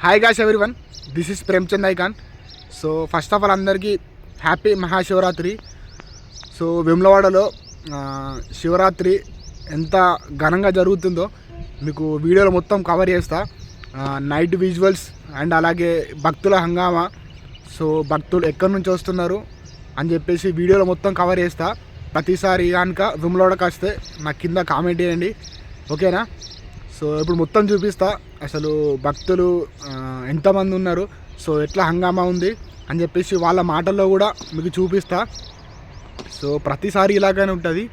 Hi guys everyone this is Premchand icon so first of all అందరికీ happy Mahashivratri. So వెమ్లవాడలో శివరాత్రి ఎంత ఘనంగా జరుగుతుందో మీకు వీడియోలో మొత్తం కవర్ చేస్తా. నైట్ విజువల్స్ అండ్ అలాగే భక్తుల హంగామా. సో భక్తులు ఎక్కడి నుంచి వస్తున్నారు అని చెప్పేసి వీడియోలో మొత్తం కవర్ చేస్తా. ప్రతిసారి కనుక విమ్లవాడకి వస్తే నాకు కింద కామెంట్ చేయండి. ఓకేనా సో ఇప్పుడు మొత్తం చూపిస్తా. అసలు భక్తులు ఎంతమంది ఉన్నారు సో ఎట్లా హంగామా ఉంది అని చెప్పేసి వాళ్ళ మాటల్లో కూడా మీకు చూపిస్తా. సో ప్రతిసారి ఇలాగానే ఉంటుంది.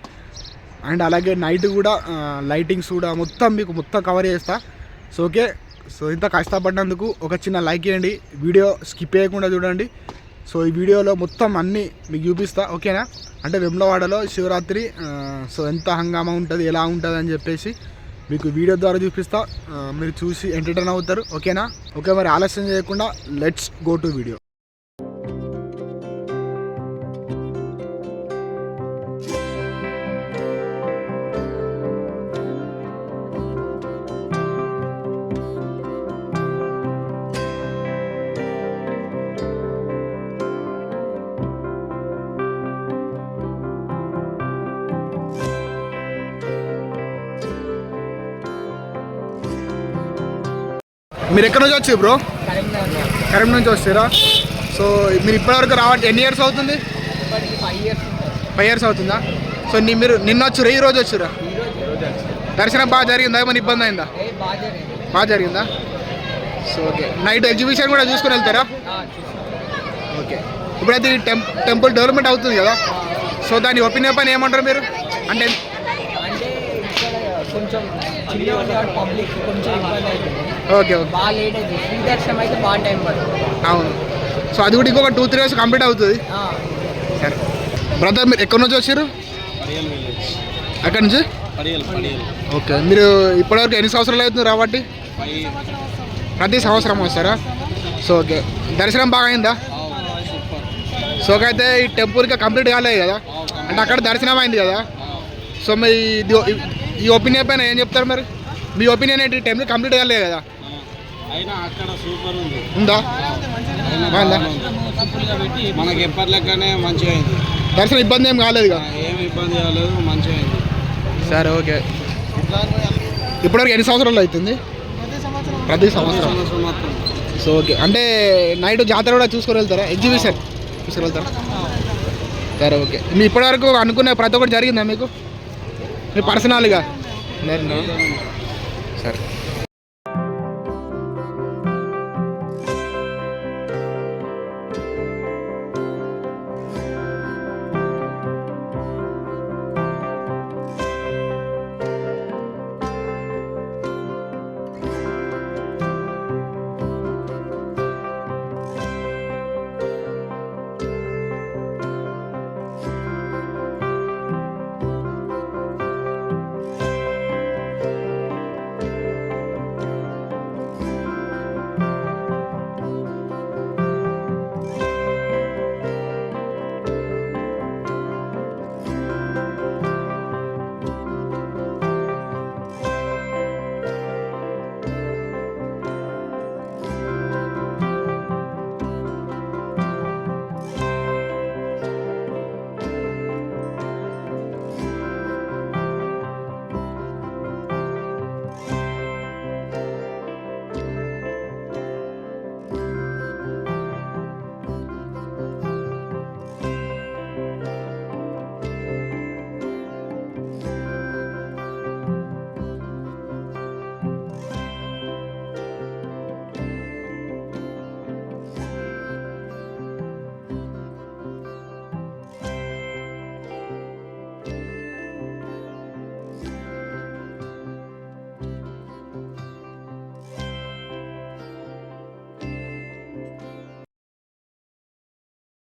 అండ్ అలాగే నైట్ కూడా లైటింగ్స్ కూడా మొత్తం మీకు మొత్తం కవర్ చేస్తా. సో ఓకే సో ఇంత కష్టపడినందుకు ఒక చిన్న లైక్ చేయండి. వీడియో స్కిప్ చేయకుండా చూడండి. సో ఈ వీడియోలో మొత్తం అన్నీ మీకు చూపిస్తా ఓకేనా? అంటే వెమ్లవాడలో శివరాత్రి సో ఎంత హంగామా ఉంటుంది ఎలా ఉంటుంది అని చెప్పేసి మీకు వీడియో ద్వారా చూపిస్తా. మీరు చూసి ఎంటర్టైన్ అవుతారు. ఓకేనా? ఓకే మరి ఆలస్యం చేయకుండా లెట్స్ గో టు వీడియో మీరు ఎక్కడి నుంచి వచ్చారు బ్రో కరీంనగర్ కరీం నుంచి వస్తారా సో మీరు ఇప్పటివరకు రావట్టు ఎన్ని ఇయర్స్ అవుతుంది? ఫైవ్ ఇయర్స్ అవుతుందా? సో నీ మీరు నిన్న వచ్చారు? ఈ రోజు వచ్చారా? దర్శనం బాగా జరిగిందా? ఏమైనా ఇబ్బంది అయిందా? బాగా జరిగింది. So okay. నైట్ ఎగ్జిబిషన్ కూడా చూసుకొని వెళ్తారా? ఓకే. ఇప్పుడైతే ఈ టెంప్ టెంపుల్ డెవలప్మెంట్ అవుతుంది కదా? సో దాని ఒపీనియన్ పైన ఏమంటారు మీరు? అంటే కొంచెం పబ్లిక్ ఓకే ఓకే. బాగా లేట్ అవుతుంది ఫ్రీ దర్శనం అయితే బాగా టైం పడుతుంది. అవును. సో అది కూడా ఇంకొక టూ త్రీ డేస్ కంప్లీట్ అవుతుంది. ఆ, సరే. బ్రదర్ మీరు ఎక్కడి నుంచి వచ్చారు? అక్కడి నుంచి? ఓకే. మీరు ఇప్పటివరకు ఎన్ని సంవత్సరాలు అవుతుంది రాబట్టి? ప్రతి సంవత్సరం వస్తారా? So okay. దర్శనం బాగా అయిందా? సో అయితే ఈ టెంపుల్కి కంప్లీట్ కాలేదు కదా? అంటే అక్కడ దర్శనం అయింది కదా? సో మీ ఇది- ఈ ఒపీనియన్ పైన ఏం చెప్తారు మరి? మీ ఒపీనియన్ ఏంటి? టెంపుల్ కంప్లీట్ కాలేదు కదా? అయినా అక్కడ సూపర్ ఉంది. మనకి ఎప్పటి లెక్కనే మంచిగా అయింది. దర్శనం ఇబ్బంది ఏం కాలేదు ఏం ఇబ్బంది కాలేదు మంచిగా అయింది. సరే ఓకే. ఇప్పటివరకు ఎన్ని సంవత్సరాలు అవుతుంది? ప్రతి సంవత్సరం. So okay. అంటే నైట్ జాతర కూడా చూసుకొని వెళ్తారా? ఎగ్జిబిషన్? చూసుకొని వెళ్తారా? సరే ఓకే. మీ ఇప్పటివరకు అనుకునే ప్రతి ఒక్కటి జరిగిందా మీకు? మీ పర్సనల్గా? Exacto.